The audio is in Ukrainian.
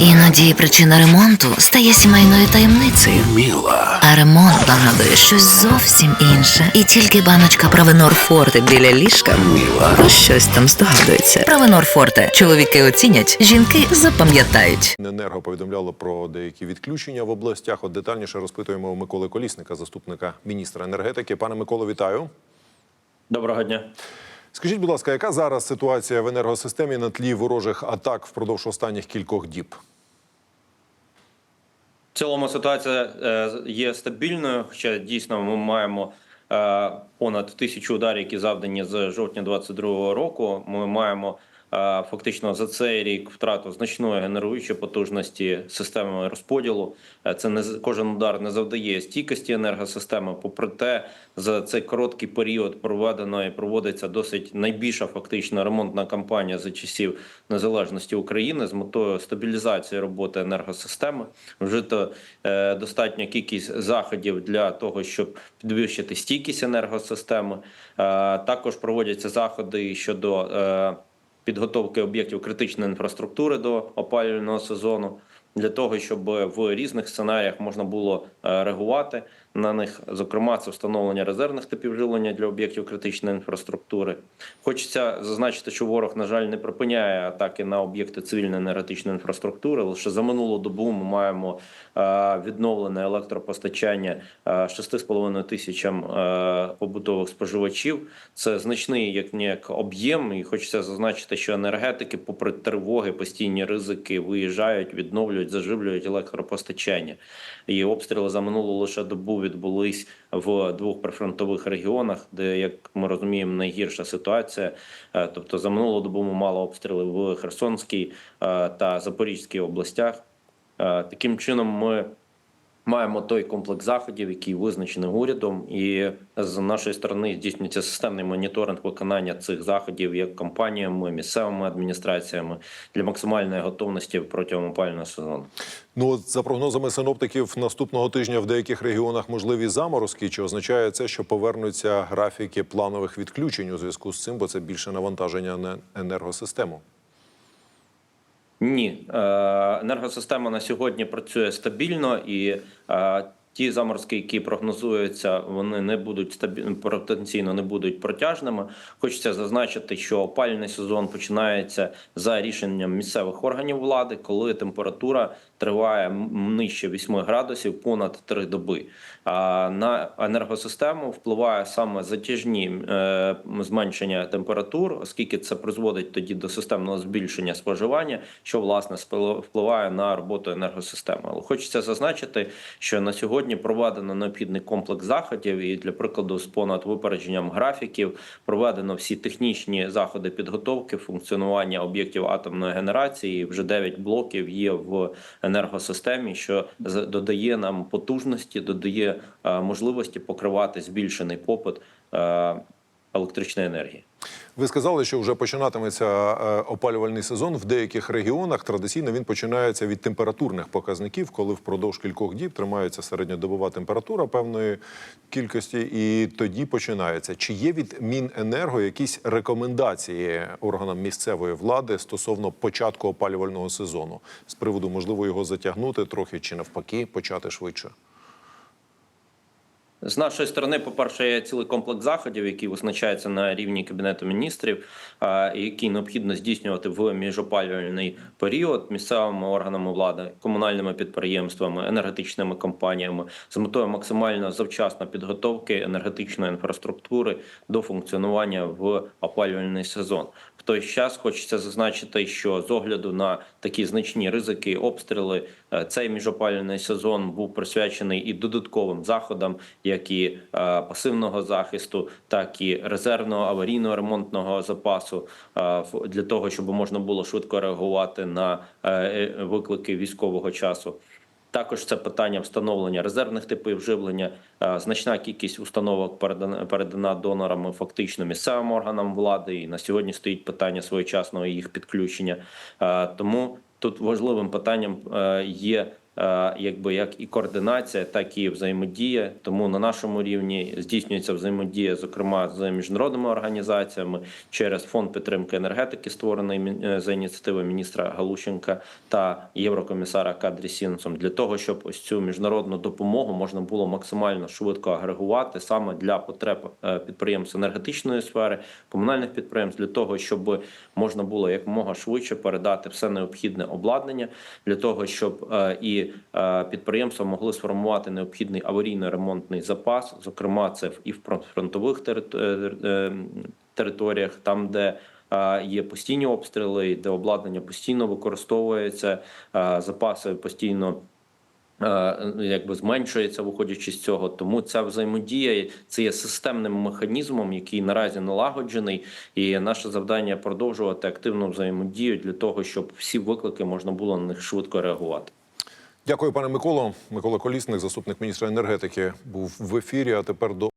Іноді причина ремонту стає сімейною таємницею. Міла. А ремонт нагадує щось зовсім інше. І тільки баночка Правенор Форте біля ліжка Міла. про щось там здогадується. Правенор Форте. Чоловіки оцінять, жінки запам'ятають. Енерго повідомляло про деякі відключення в областях. От детальніше розпитуємо у Миколи Колісника, заступника міністра енергетики. Пане Миколо, вітаю. Доброго дня. Скажіть, будь ласка, яка зараз ситуація в енергосистемі на тлі ворожих атак впродовж останніх кількох діб? Цілому ситуація е, є стабільною, хоча дійсно ми маємо е, понад тисячу ударів, які завдані з жовтня 2022 року. Ми маємо фактично за цей рік втрату значної генеруючої потужності системи розподілу. Е, Це не кожен удар не завдає стійкості енергосистеми. Попри те, за цей короткий період проведено і проводиться досить найбільша фактично ремонтна кампанія за часів незалежності України з метою стабілізації роботи енергосистеми. Вжито е, достатня кількість заходів для того, щоб підвищити стійкість енергосистеми. Е, також проводяться заходи щодо підготовки об'єктів критичної інфраструктури до опалювального сезону. Для того щоб в різних сценаріях можна було е, реагувати на них, зокрема, це встановлення резервних типів живлення для об'єктів критичної інфраструктури. Хочеться зазначити, що ворог, на жаль, не припиняє атаки на об'єкти цивільної енергетичної інфраструктури. Лише за минулу добу ми маємо е, відновлене електропостачання е, 6,5 тисячам е, побутових споживачів. Це значний як ніяк об'єм, і хочеться зазначити, що енергетики, попри тривоги, постійні ризики, виїжджають, відновлюють, заживлюють електропостачання. І обстріли за минулу лише добу відбулись в двох прифронтових регіонах, де, як ми розуміємо, найгірша ситуація. Е, Тобто, за минулу добу ми мали обстріли в Херсонській е, та Запорізькій областях. Е, Таким чином, ми маємо той комплекс заходів, який визначений урядом, і з нашої сторони здійснюється системний моніторинг виконання цих заходів як компаніями, місцевими адміністраціями для максимальної готовності протягом опалювального сезону. Ну от за прогнозами синоптиків, наступного тижня в деяких регіонах можливі заморозки. Чи означає це, що повернуться графіки планових відключень у зв'язку з цим, бо це більше навантаження на енергосистему? Ні, Е, енергосистема на сьогодні працює стабільно і е, ті заморозки, які прогнозуються, вони не будуть стабі... потенційно не будуть протяжними. Хочеться зазначити, що опалювальний сезон починається за рішенням місцевих органів влади, коли температура триває нижче 8 градусів понад 3 доби. А на енергосистему впливає саме затяжні е, зменшення температур, оскільки це призводить тоді до системного збільшення споживання, що власне впливає на роботу енергосистеми. Але хочеться зазначити, що на сьогодні проведено необхідний комплекс заходів, і для прикладу, з понад випередженням графіків проведено всі технічні заходи підготовки функціонування об'єктів атомної генерації. Вже 9 блоків є в енергосистемі, що додає нам потужності, додає е, можливості покривати збільшений попит е, електричної енергії. Ви сказали, що вже починатиметься е, опалювальний сезон в деяких регіонах. Традиційно він починається від температурних показників, коли впродовж кількох діб тримається середньодобова температура певної кількості, і тоді починається. Чи є від Міненерго якісь рекомендації органам місцевої влади стосовно початку опалювального сезону з приводу можливо його затягнути трохи чи навпаки почати швидше? З нашої сторони, по-перше, є цілий комплекс заходів, який визначається на рівні кабінету міністрів, а, і який необхідно здійснювати в міжопалювальний період місцевими органами влади, комунальними підприємствами, енергетичними компаніями з метою максимально завчасно підготовки енергетичної інфраструктури до функціонування в опалювальний сезон. В той час хочеться зазначити, що з огляду на такі значні ризики, обстріли, е, цей міжопалювальний сезон був присвячений і додатковим заходам, як і е, пасивного захисту, так і резервного аварійного ремонтного запасу е, для того, щоб можна було швидко реагувати на е, виклики військового часу. Також це питання встановлення резервних типів живлення. Значна кількість установок передана донорами фактично місцевим органам влади. І на сьогодні стоїть питання своєчасного їх підключення. Тому тут важливим питанням є якби як і координація, так і взаємодія. Тому на нашому рівні здійснюється взаємодія, зокрема з міжнародними організаціями через фонд підтримки енергетики, створений е, за ініціативи міністра Галущенка та єврокомісара Кадрі Сінсом, для того, щоб ось цю міжнародну допомогу можна було максимально швидко агрегувати саме для потреб е, підприємств енергетичної сфери, комунальних підприємств, для того, щоб можна було якомога швидше передати все необхідне обладнання, для того, щоб е, е, підприємства могли сформувати необхідний аварійно-ремонтний запас. Зокрема, це і в фронтових е, е, територіях, там де є постійні обстріли, де обладнання постійно використовується, запаси постійно. е, Якби зменшується, виходячи з цього, тому ця взаємодія це є системним механізмом, який наразі налагоджений, і наше завдання продовжувати активну взаємодію для того, щоб всі виклики можна було на них швидко реагувати. Дякую, пане Миколо. Микола Колісник, заступник міністра енергетики, був в ефірі. А тепер до